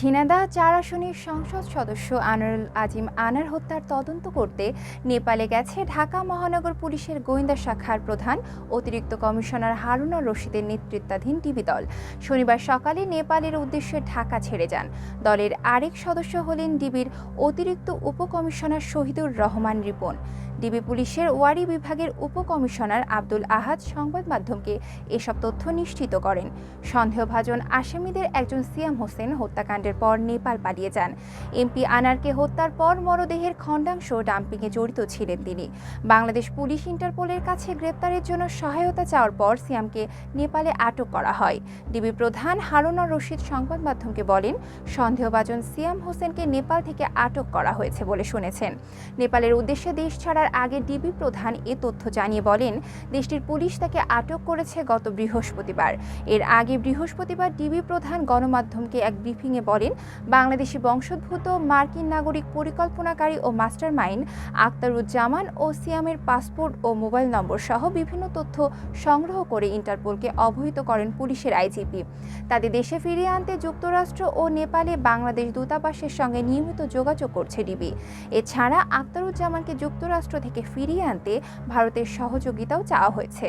ঝিনাদা চার আসনের সংসদ সদস্য আনোয়ারুল আজিম আনার হত্যার তদন্ত করতে নেপালে গেছে ঢাকা মহানগর পুলিশের গোয়েন্দা শাখার প্রধান, অতিরিক্ত কমিশনার হারুনা রশিদের নেতৃত্বাধীন ডিবি দল। শনিবার সকালে নেপালের উদ্দেশ্যে ঢাকা ছেড়ে যান। দলের আরেক সদস্য হলেন ডিবির অতিরিক্ত উপকমিশনার শহীদুর রহমান রিপন। ডিবি পুলিশের ওয়ারি বিভাগের উপকমিশনার আব্দুল আহাদ সংবাদ মাধ্যমকে এসব তথ্য নিশ্চিত করেন। সন্দেহভাজন আসামিদের একজন সিয়াম হোসেন হত্যাকাণ্ডের পর নেপাল পালিয়ে যান। এমপি আনারকে হত্যার পর মরদেহের খণ্ডাংশ ডাম্পিংয়ে জড়িত ছিলেন তিনি। বাংলাদেশ পুলিশ ইন্টারপোলের কাছে গ্রেপ্তারের জন্য সহায়তা চাওয়ার পর সিয়ামকে নেপালে আটক করা হয়। ডিবি প্রধান হারুনা রশিদ সংবাদ মাধ্যমকে বলেন, সন্দেহভাজন সিয়াম হোসেনকে নেপাল থেকে আটক করা হয়েছে বলে শুনেছেন। নেপালের উদ্দেশ্যে দেশ ছাড়ার আগে ডিবি প্রধান এ তথ্য জানিয়ে বলেন, দেশটির পুলিশ তাকে আটক করেছে গত বৃহস্পতিবার। এর আগে বৃহস্পতিবার ডিবি প্রধান গণমাধ্যমকে এক ব্রিফিংয়ে বলেন বাংলাদেশি বংশোদ্ভূত, মার্কিন নাগরিক, পরিকল্পনাকারী ও মাস্টার মাইন্ড আক্তারুজ্জামান ও সিয়ামের পাসপোর্ট ও মোবাইল নম্বর সহ বিভিন্ন তথ্য সংগ্রহ করে ইন্টারপোলকে অবহিত করেন পুলিশের আইজিপি। তাদের দেশে ফিরিয়ে আনতে যুক্তরাষ্ট্র ও নেপালে বাংলাদেশ দূতাবাসের সঙ্গে নিয়মিত যোগাযোগ করছে ডিবি। এছাড়া আক্তারুজ্জামানকে যুক্তরাষ্ট্র থেকে ফিরিয়ে আনতে ভারতের সহযোগিতাও চাওয়া হয়েছে।